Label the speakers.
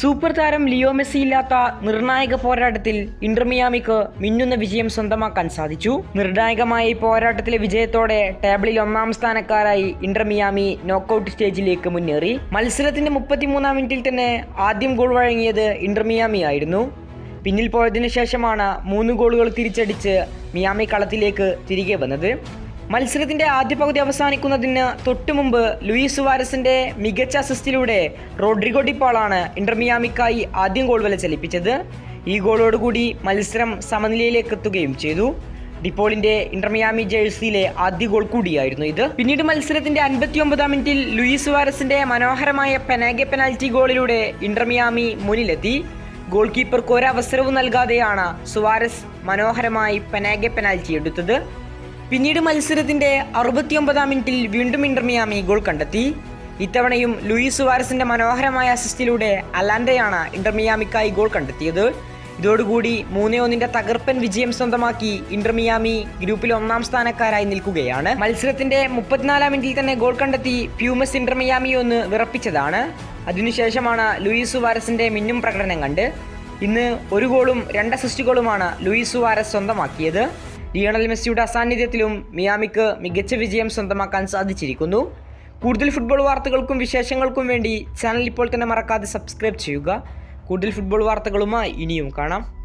Speaker 1: Super താരം Leo Messi ഇല്ലാത്ത നിർണായക പോരാട്ടത്തിൽ ഇന്റർമിയാമിക്ക് മിന്നുന്ന വിജയം സ്വന്തമാക്കാൻ സാധിച്ചു. നിർണായകമായ ഈ പോരാട്ടത്തിലെ വിജയത്തോടെ ടേബിളിൽ ഒന്നാം സ്ഥാനക്കാരായി ഇന്റർമിയാമി നോക്കൌട്ട് സ്റ്റേജിലേക്ക് മുന്നേറി. മത്സരത്തിന്റെ മുപ്പത്തിമൂന്നാം മിനിറ്റിൽ തന്നെ ആദ്യം ഗോൾ വഴങ്ങിയത് ഇന്റർമിയാമി ആയിരുന്നു. പിന്നിൽ പോയതിനു ശേഷമാണ് മൂന്ന് ഗോളുകൾ തിരിച്ചടിച്ച് മിയാമി കളത്തിലേക്ക് തിരികെ വന്നത്. മത്സരത്തിന്റെ ആദ്യ പകുതി അവസാനിക്കുന്നതിന് തൊട്ടു മുമ്പ് ലൂയിസ് വാരസിന്റെ മികച്ച അസിസ്റ്റിലൂടെ റോഡ്രിഗോ ഡിപ്പാളാണ് ഇന്റർമിയാമിക്കായി ആദ്യം ഗോൾ വല ചലിപ്പിച്ചത് ഈ ഗോളോടുകൂടി മത്സരം സമനിലയിലേക്ക് എത്തുകയും ചെയ്തു. ഡിപ്പോളിന്റെ ഇന്റർമിയാമി ജേഴ്സിയിലെ ആദ്യ ഗോൾ കൂടിയായിരുന്നു ഇത്. പിന്നീട് മത്സരത്തിന്റെ അൻപത്തി ഒമ്പതാം മിനിറ്റിൽ ലൂയിസ് വാരസിന്റെ മനോഹരമായ പെനാഗെ പെനാൽറ്റി ഗോളിലൂടെ ഇന്റർമിയാമി മുന്നിലെത്തി. ഗോൾ കീപ്പർക്ക് ഒരവസരവും നൽകാതെയാണ് സുവാരസ് മനോഹരമായി പെനാഗെ പെനാൽറ്റി എടുത്തത്. പിന്നീട് മത്സരത്തിന്റെ അറുപത്തിയൊമ്പതാം മിനിറ്റിൽ വീണ്ടും ഇന്റർമിയാമി ഗോൾ കണ്ടെത്തി. ഇത്തവണയും ലൂയിസ് സുവാരസിന്റെ മനോഹരമായ അസിസ്റ്റിലൂടെ അലാൻഡയാണ് ഇന്റർമിയാമിക്കായി ഗോൾ കണ്ടെത്തിയത്. ഇതോടുകൂടി മൂന്നേ ഒന്നിന്റെ തകർപ്പൻ വിജയം സ്വന്തമാക്കി ഇന്റർമിയാമി ഗ്രൂപ്പിൽ ഒന്നാം സ്ഥാനക്കാരായി നിൽക്കുകയാണ്. മത്സരത്തിന്റെ മുപ്പത്തിനാലാം മിനിറ്റിൽ തന്നെ ഗോൾ കണ്ടെത്തി പ്യൂമസ് ഇന്റർമിയാമി ഒന്ന് വിറപ്പിച്ചതാണ്. അതിനുശേഷമാണ് ലൂയിസ് സുവാരസിന്റെ മിന്നും പ്രകടനം കണ്ട്. ഇന്ന് ഒരു ഗോളും രണ്ട് അസിസ്റ്റുകളുമാണ് ലൂയിസ് സുവാരസ് സ്വന്തമാക്കിയത്. ലിയണൽ മെസ്സിയുടെ അസാന്നിധ്യത്തിലും മിയാമിക്ക് മികച്ച വിജയം സ്വന്തമാക്കാൻ സാധിച്ചിരിക്കുന്നു. കൂടുതൽ ഫുട്ബോൾ വാർത്തകൾക്കും വിശേഷങ്ങൾക്കും വേണ്ടി ചാനൽ ഇപ്പോൾ തന്നെ മറക്കാതെ സബ്സ്ക്രൈബ് ചെയ്യുക. കൂടുതൽ ഫുട്ബോൾ വാർത്തകളുമായി ഇനിയും കാണാം.